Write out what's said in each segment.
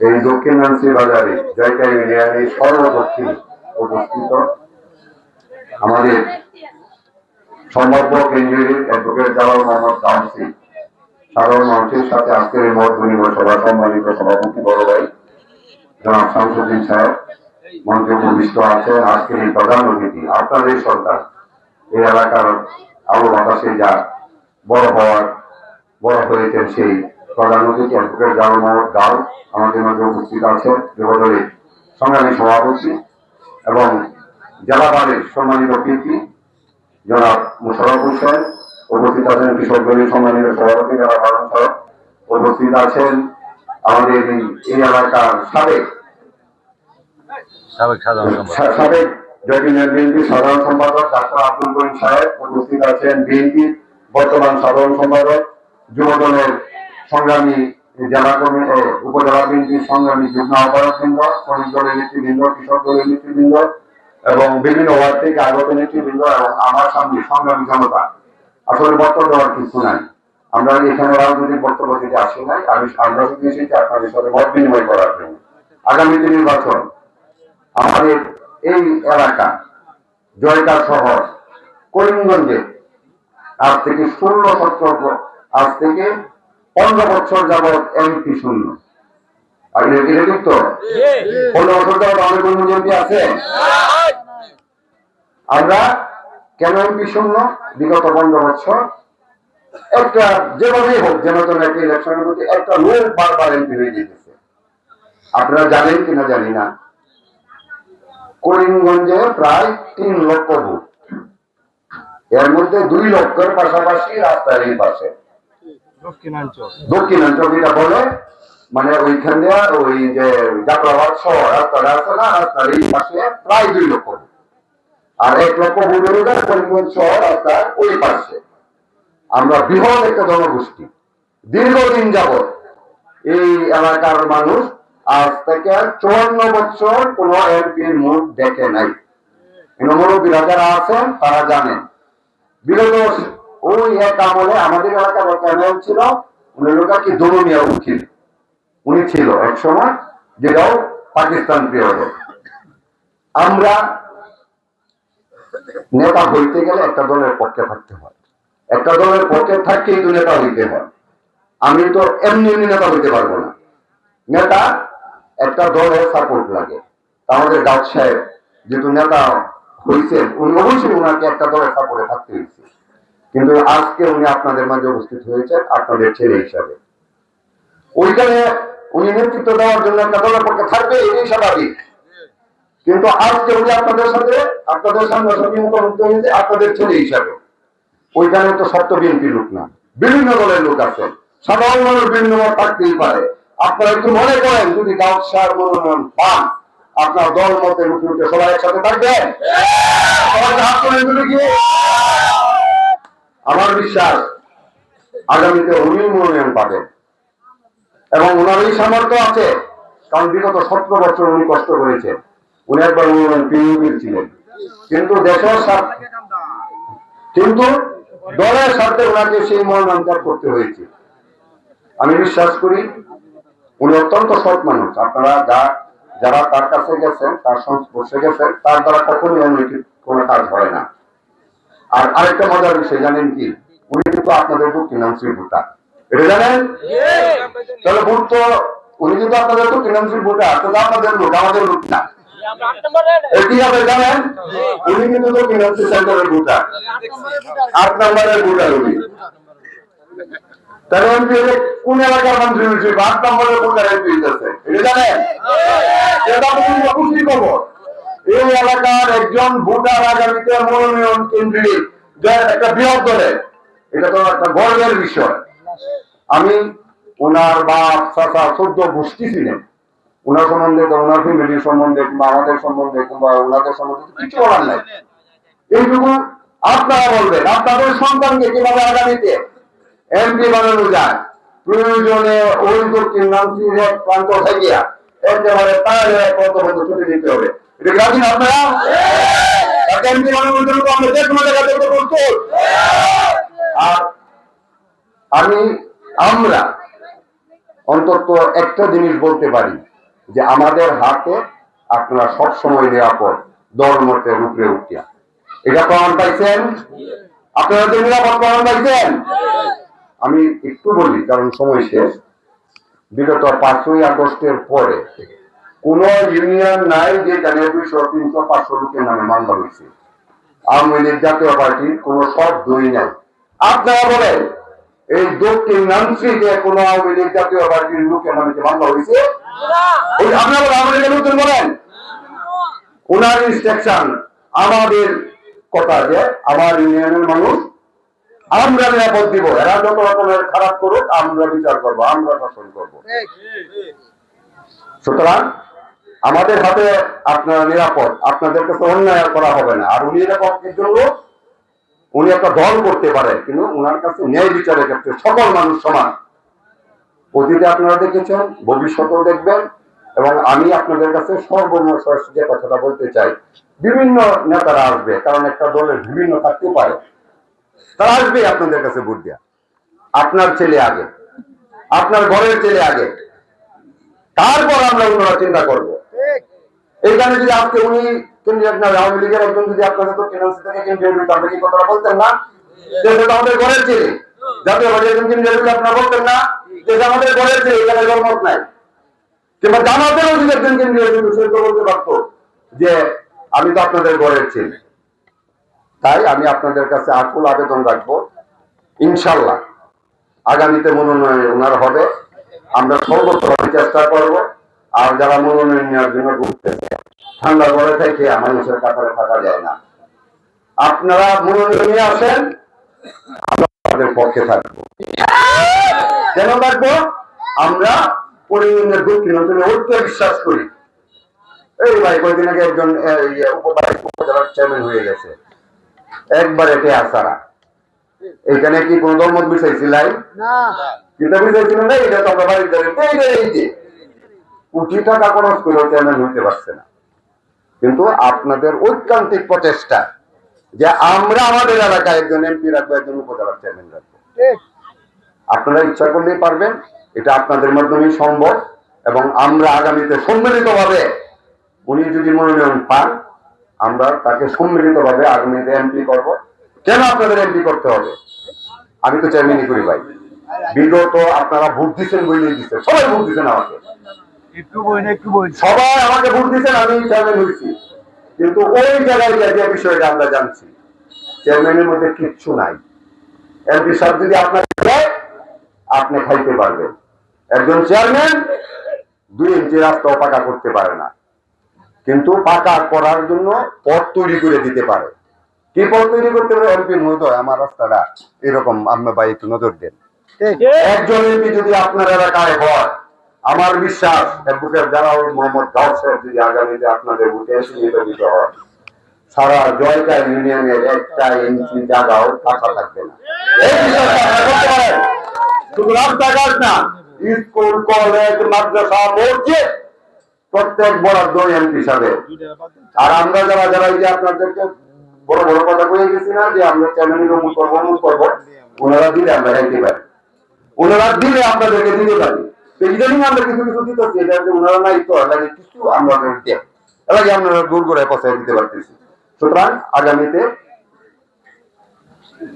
এই দক্ষিণাংশী বাজারে জয়কা ইউনিয়নের সর্বদক্ষিণ অবস্থিত আমাদের সম্ভাব্য কেন্দ্রীয় অ্যাডভোকেট জালাল মোহাম্মদ কাউন্সি সাধারণ মানুষের সাথে আজকের মত বিনিময় সভা সম্মানিত সভাপতি বড় ভাই, জনাব শামসুদ্দিন সাহেব মঞ্চে উপবিষ্ট আছেন, আজকের এই প্রধান অতিথি, আপনাদের সন্তান। এই এলাকার আলো বাতাসে যা বড় হওয়ার, বড় হয়েছেন সেই প্রধান অ্যাডভোকেট জালাল মোহাম্মদ গাল আমাদের মাঝে উপস্থিত আছে যুবদলের সংগ্রামী সভাপতি এবং জেলা বাড়ির সম্মানিত পিপি জনাব মুশারফ হোসেন উপস্থিত আছেন দলের সম্মানিত সভাপতি হারুন সাহেব উপস্থিত আছেন আমাদের এই- এলাকার সাবেক সাবেক সাধারণ সম্পাদক। সাধারণ ডাক্তার আব্দুল করিম সাহেব। উপস্থিত আছেন বর্তমান সাধারণ সম্পাদক যুব দলের সংগ্রামী জেলা কর্মী উপজেলা বিএনপির সংগ্রামী যুগ্ম আহ্বায়ক বৃন্দ শ্রমিক দলের নেতৃবৃন্দ, কৃষক দলের নেতৃবৃন্দ এবং বিভিন্ন ওয়ার্ড থেকে আগত নেতৃবৃন্দ এবং আমার সামনে সংগ্রামী জনতা। আসলে বক্তব্য দেওয়ার কিছু নাই। আমরা এখানে রাজনৈতিক বক্তব্য দিতে আসি নাই। আমি আমরা শুধু এসেছি আপনাদের সাথে মত বিনিময় করার জন্য। আগামী আগামীতে নির্বাচন, আমাদের এই এলাকা জয়কা শহর, করিমগঞ্জে, আজ থেকে ষোলো সতেরো আজ থেকে পনেরো বছর যাবৎ এমপি শূন্য। এটা এটা ঠিক তো? পনেরো বছর যাবৎ আমাদের করিমগঞ্জ এমপি আছে? আমরা কেন এমপি শূন্য? বিগত পনেরো বছর। একটা যেভাবেই হোক যেন একটা ইলেকশনের মধ্যে একটা লোক বারবার এমপি হয়ে যেতেছে। আপনারা জানেন কিনা জানি না? করিমগঞ্জে প্রায় তিন লক্ষ ভোট। এর মধ্যে দুই লক্ষের পাশাপাশি রাস্তার এই পাশে। দক্ষিণাঞ্চল। যেটা বলে মানে ওইখান ওই যে শহর আছে না রাস্তার এই পাশে প্রায় দুই লক্ষ আর এক লক্ষ করিমগঞ্জ শহর রাস্তার ওই পাশে। আমরা বৃহৎ একটা জনগোষ্ঠী, দীর্ঘদিন যাবৎ এই এলাকার মানুষ আজ থেকে চুয়ান্ন বছর কোন এমপির মুখ দেখে নাই। মুরব্বীরা যারা আছেন, তারা জানেন। বিগত ওই এক আমলে আমাদের এলাকার এক এমএল ছিল, উনি লোকা কি দমনিয়া উকিল। উনি ছিল এক সময়, যেটাও পাকিস্তান পিরিয়ডে আমরা নেতা হইতে গেলে একটা দলের পক্ষে থাকতে হয়। একটা দলের পক্ষে থাকতেই তো নেতা হইতে হয়। আমি তো এমনি এমনি নেতা হইতে পারব না। নেতা একটা দলের সাপোর্ট লাগে। আমাদের দাউদ সাহেব, যেহেতু নেতা হয়েছেন উনি অবশ্যই ওনাকে একটা দলের সাপোর্টে থাকতে হয়েছে কিন্তু আজকে উনি আপনাদের মাঝে উপস্থিত হয়েছেন, আপনাদের ছেলে হিসাবে। ওইখানে উনি নেতৃত্ব দেওয়ার জন্য একটা দলের পক্ষে থাকবে এই স্বাভাবিক। কিন্তু আজকে উনি আপনাদের সাথে, আপনাদের সামনাসামনি মুখোমুখি হয়েছে আপনাদের ছেলে হিসাবে। ওইখানে তো সত্য বিএনপি লোক না। বিভিন্ন দলের লোক আছে। সাধারণ মানুষ বিভিন্ন মত থাকতেই পারে। আপনারা একটু মনে করেন, যদি গাঁও সার মনোনয়ন পান, আপনার দল মতের উঠে উঠে সবাই একসাথে থাকবেন সবাই হাত গিয়ে আমার বিশ্বাস আগামীতে উনি মনোনয়ন পাবেন। এবং ওনার এই সামর্থ্য আছে, কারণ বিগত সতেরো বছর উনি কষ্ট করেছেন। উনি একবার মনোনয়ন পিউবির ছিলেন। কিন্তু দেশের স্বার্থ কিন্তু দলের স্বার্থে ওনাকে সেই মনোনয়ন ত্যাগ করতে হয়েছে। আমি বিশ্বাস করি, উনি অত্যন্ত সৎ মানুষ। আপনারা যা যারা তার কাছে গেছেন, তার সংস্পর্শে গেছেন, তার দ্বারা কখনোই অনৈতিক কোনো কাজ হয় না। আর আরেকটা মজার বিষয়, জানেন কি? উনি কিন্তু আপনাদের দক্ষিণাংশের ভোটার এটা জানেন? তাহলে ভোট তো উনি কিন্তু আপনাদের দক্ষিণাংশের ভোটার তো আপনাদের লোক, আমাদের লোক না। আপনি জানেন? উনি কিন্তু দক্ষিণাংশের সেন্টারের ভোটার আট নম্বরের ভোটার উনি। কোন এলাকার হয়েছে এই এলাকার একজন ভোটার আগামীতে মনোনয়ন কেন্দ্রে একটা বৃহৎ দলে। এটা তো একটা গর্বের বিষয়। আমি ওনার বাপ, চাচা চোদ্দ গোষ্ঠী ছিলেন। ওনার সম্বন্ধে ওনার ফ্যামিলির সম্বন্ধে কিংবা আমাদের সম্বন্ধে কিংবা ওনাদের সম্বন্ধে কিছু বলার নাই। এইটুকু আপনারা বলবেন, আপনাদের সন্তানকে কীভাবে আগামীতে এমপি বানানো যায়? প্রয়োজনে ওই দক্ষিণ নামচির এক প্রান্ত থেকে একেবারে পায়ে কত বন্ধু ছুটি দিতে হবে। এটা কি আপনারা তাকে এমপি বানানোর জন্য তো আমরা যে কোনো জায়গা থেকে করতো আর আমি আমরা অন্তত একটা জিনিস বলতে পারি যে আমাদের হাতে আপনারা সবসময় নিরাপদ দলমতের উপরে উঠিয়া। এটা প্রমাণ পাইছেন? আপনারা নিরাপদ প্রমাণ পাইছেন? আমি একটু বলি কারণ সময় শেষ। বিগত পাঁচই আগস্টের পরে কোন ইউনিয়ন নাই তিনশো পাঁচশো লোকের নামে মামলা হয়েছে। আওয়ামী লীগ, জাতীয় কোন শব্দই নাই। আপনারা বলেন, এই দক্ষিণ নামশ্রীতে কোন আওয়ামী লীগ, জাতীয় পার্টির লোকের নামে যে মামলা হয়েছে? আপনারা আওয়ামী লীগের লোকজন বলেন? ওনার ইনস্ট্রাকশন আমাদের কথা যে আমার ইউনিয়নের মানুষ, আমরা নিরাপদ দিব। এরা যত রকমের খারাপ করুক, আমরা বিচার করব, আমরা শাসন করব। সুতরাং আমাদের হাতে আপনারা নিরাপদ আপনাদের কাছে অন্যায় করা হবে না। আর উনি নিরাপদের জন্য উনি একটা দল করতে পারে, কিন্তু ওনার কাছে ন্যায় বিচারের ক্ষেত্রে সকল মানুষ সমান। অতীতে আপনারা দেখেছেন, ভবিষ্যতেও দেখবেন, এবং আমি আপনাদের কাছে সর্বমোট যে কথাটা বলতে চাই, বিভিন্ন নেতারা আসবে, কারণ একটা দলের বিভিন্ন থাকতে পারে। তারা আসবে আপনাদের কাছে ভোট দেয়া। আপনার ছেলে আগে, আপনার ঘরের ছেলে আগে। তারপর আমরা অন্যরা চিন্তা করব। এইখানে যদি আজকে উনি কেন্দ্রীয় আপনার আওয়ামী লীগের একজন যদি তো কেন্দ্র থেকে বিরোধী আপনি কি কথাটা বলতেন না? যে সেটা আমাদের ঘরের ছেলে একজন বিরোধী আপনারা বলতেন না? যে আমাদের ঘরের ছেলে এখানে জন্মত নাই। কিংবা যদি একজন বিরোধী সে তো বলতে পারতো যে আমি তো আপনাদের ঘরের ছেলে। তাই আমি আপনাদের কাছে আকুল আবেদন রাখব, ইনশাল্লাহ। আগামীতে মনোনয়ন ওনার হবে। আমরা সর্বত্রভাবে চেষ্টা করব আর যারা মনোনয়ন নেওয়ার জন্য ঘুরতেছে ঠান্ডা ঘরে থেকে মানুষের কাতারে থাকা যায় না। আপনারা মনোনয়ন নিয়ে আসেন আমরা আপনাদের পক্ষে থাকব। কেন থাকব? আমরা পরিমাণের দক্ষিণ অঞ্চলে ঐক্য বিশ্বাস করি। এই ভাই কয়েকদিন আগে একজন ইয়ে, উপজেলার চেয়ারম্যান হয়ে গেছে। একবার এতে আসারা। এখানে কি কোন দলমত বিষয়ছিলাই যেটা বিষয়ছিলেন না এটা তো আমরা বাড়ির দ্বারে এই যে এই যে কোটি টাকা খরচ করে চেয়ারম্যান হইতে পারছে না। কিন্তু আপনাদের ঐকান্তিক প্রচেষ্টা যে আমরা আমাদের এলাকায় একজন এমপি রাখব একজন উপজেলার চেয়ারম্যান রাখব। আপনারা ইচ্ছা করলেই পারবেন এটা আপনাদের মাধ্যমেই সম্ভব এবং আমরা আগামীতে সম্মিলিতভাবে উনি যদি মনোনয়ন পান আমরা তাকে সম্মিলিতভাবে আগামীতে এমপি করব। কেন আপনাদের এমপি করতে হবে? আমি তো চেয়ারম্যানই করি ভাই। বিগত আপনারা ভোট দিচ্ছেন বলেই দিচ্ছেন সবাই ভোট দিচ্ছেন আমাকে। একটু একটু বই। সবাই আমাকে ভোট দিচ্ছেন আমি চেয়ারম্যান হয়েছি কিন্তু ওই জায়গায় গিয়ে যে বিষয়টা আমরা জানছি চেয়ারম্যানের মধ্যে কিচ্ছু নাই। এমপি সাহেব যদি আপনাকে দেয় আপনি খাইতে পারবেন। একজন চেয়ারম্যান দুই ইঞ্চি রাস্তাও পাকা করতে পারে না। কিন্তু পাকা করার জন্য পথ তৈরি করে দিতে পারে। কি পথ তৈরি করতে পারে? এমপি মহোদয় আমার রাস্তাটা এরকম আপনার ভাই একটু নজর দেন। একজন এমপি যদি আপনার এলাকায় হয় আমার বিশ্বাস অ্যাডভোকেট জালাল মোহাম্মদ যদি আগামীতে আপনাদের এসে নির্বাচিত সারা ইউনিয়নের একটা ইঞ্চি জায়গাও থাকবে না। প্রত্যেক এমপি সাহেব আর আমরা যারা যারা এই যে আপনাদেরকে বড় বড় কথা কয়ে গেছি না, যে আমরা চ্যানেল করব করব, ওনারা দিলে আমরা খাইতে পারি ওনারা দিলে আপনাদেরকে দিতে পারি। ইদানিং আমরা কিছু কিছু এটা যে ওনারা কিছু আমরা দূর করে দিতে পারতেছি। সুতরাং আগামীতে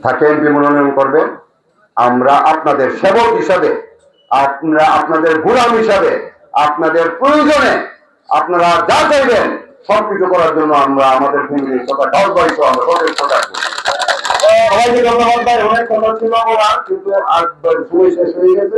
থাকে এমপি মনোনয়ন করবেন আমরা আপনাদের সেবক হিসাবে, আপনারা আপনাদের গুলাম হিসাবে, আপনাদের প্রয়োজনে আপনারা যা চাইবেন, সবকিছু করার জন্য আমরা আমাদের কথা আমরা সবাইকে ধন্যবাদ ভাই, অনেক কথা ছিল কিন্তু আর সময় শেষ হয়ে গেছে।